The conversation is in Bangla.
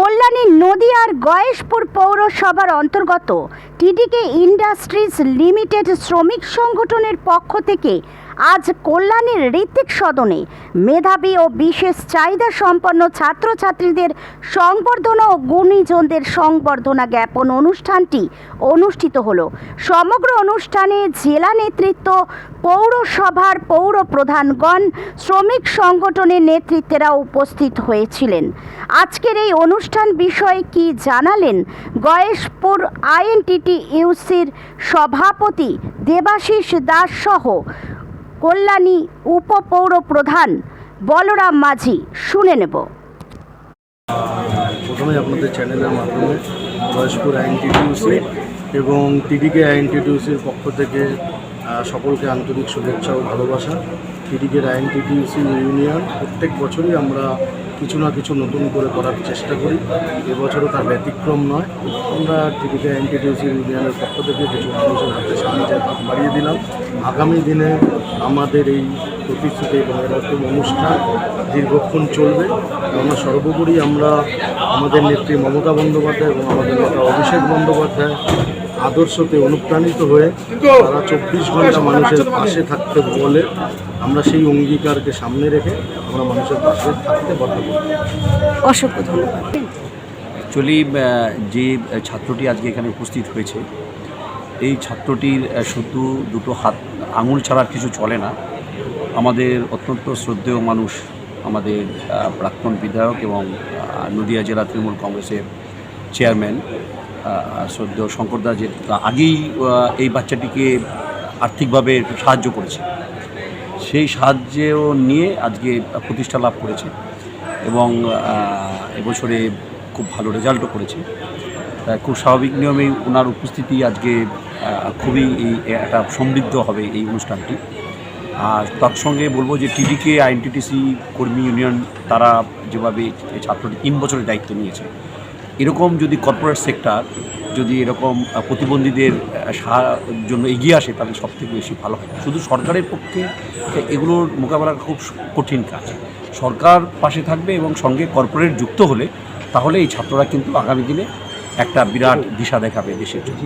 কল্যাণী নদীয়ার গয়েশপুর পৌরসভার অন্তর্গত টিডিকে ইন্ডাস্ট্রিজ লিমিটেড শ্রমিক সংগঠনের পক্ষ থেকে আজ কল্যাণীর ঋত্বিক সদনে মেধাবী ও বিশেষ চাহিদা সম্পন্ন ছাত্রছাত্রীদের সংবর্ধনা ও গুণীজনদের সংবর্ধনা জ্ঞাপন অনুষ্ঠানটি অনুষ্ঠিত হলো। সমগ্র অনুষ্ঠানে জেলা নেতৃত্ব, পৌরসভার পৌর প্রধানগণ শ্রমিক সংগঠনের নেতৃত্বেরা উপস্থিত হয়েছিলেন। আজকের এই অনুষ্ঠান বিষয়ে কি জানালেন গয়েশপুর আইএনটিটি ইউসির সভাপতি দেবাশিস দাস সহ কল্যাণী উপপৌর প্রধান বলরাম মাঝি, শুনে নেব। প্রথমে আপনাদের চ্যানেলের মাধ্যমে বয়স্কুর আইএনটিটিউসি এবং টিডিকে আইএনটিটিউসির পক্ষ থেকে সকলকে আন্তরিক শুভেচ্ছা ও ভালোবাসা। টিডিকের আইএনটিটিউসি ইউনিয়ন প্রত্যেক বছরই আমরা কিছু না কিছু নতুন করে করার চেষ্টা করি। এবছরও তার ব্যতিক্রম নয়। আমরা টিডিকে আইএনটিটিউসি ইউনিয়নের পক্ষ থেকে কিছু মানুষের হাতে হাত বাড়িয়ে দিলাম। আগামী দিনে আমাদের এই প্রতিশ্রুতি এবং এরকম অনুষ্ঠান দীর্ঘক্ষণ চলবে। কেননা সর্বোপরি আমরা আমাদের নেত্রী মমতা বন্দ্যোপাধ্যায় এবং আমাদের নেতা অভিষেক বন্দ্যোপাধ্যায় আদর্শতে অনুপ্রাণিত হয়ে তারা চব্বিশ ঘণ্টা মানুষের পাশে থাকতে বলে আমরা সেই অঙ্গীকারকে সামনে রেখে আমরা মানুষের পাশে থাকতে বদ্ধপরিকর অসংখ্য ধন্যবাদ। অ্যাকচুয়ালি যে ছাত্রটি আজকে এখানে উপস্থিত হয়েছে এই ছাত্রটির শুধু দুটো হাত, আঙুল ছাড়া কিছু চলে না। আমাদের অত্যন্ত শ্রদ্ধেয় মানুষ, আমাদের প্রাক্তন বিধায়ক এবং নদিয়া জেলা তৃণমূল কংগ্রেসের চেয়ারম্যান। শ্রদ্ধেয় শঙ্করদা যে আগেই এই বাচ্চাটিকে আর্থিকভাবে সাহায্য করেছে। সেই সাহায্যও নিয়ে আজকে প্রতিষ্ঠা লাভ করেছে এবং এবছরে খুব ভালো রেজাল্টও করেছে। খুব স্বাভাবিক নিয়মেই ওনার উপস্থিতি আজকে খুবই একটা সমৃদ্ধ হবে এই অনুষ্ঠানটি। আর তৎসঙ্গে বলব যে টিডিকে আইএনটিটিসি, কর্মী ইউনিয়ন তারা যেভাবে ছাত্রটি তিন বছরের দায়িত্ব নিয়েছে, এরকম যদি কর্পোরেট সেক্টর যদি এরকম প্রতিবন্ধীদের জন্য এগিয়ে আসে, তাহলে সব থেকে বেশি ভালো হয় শুধু সরকারের পক্ষে এগুলোর মোকাবেলা খুব কঠিন কাজ। সরকার পাশে থাকবে এবং সঙ্গে কর্পোরেট যুক্ত হলে, তাহলে এই ছাত্ররা কিন্তু আগামী দিনে একটা বিরাট দিশা দেখাবে দেশের জন্য।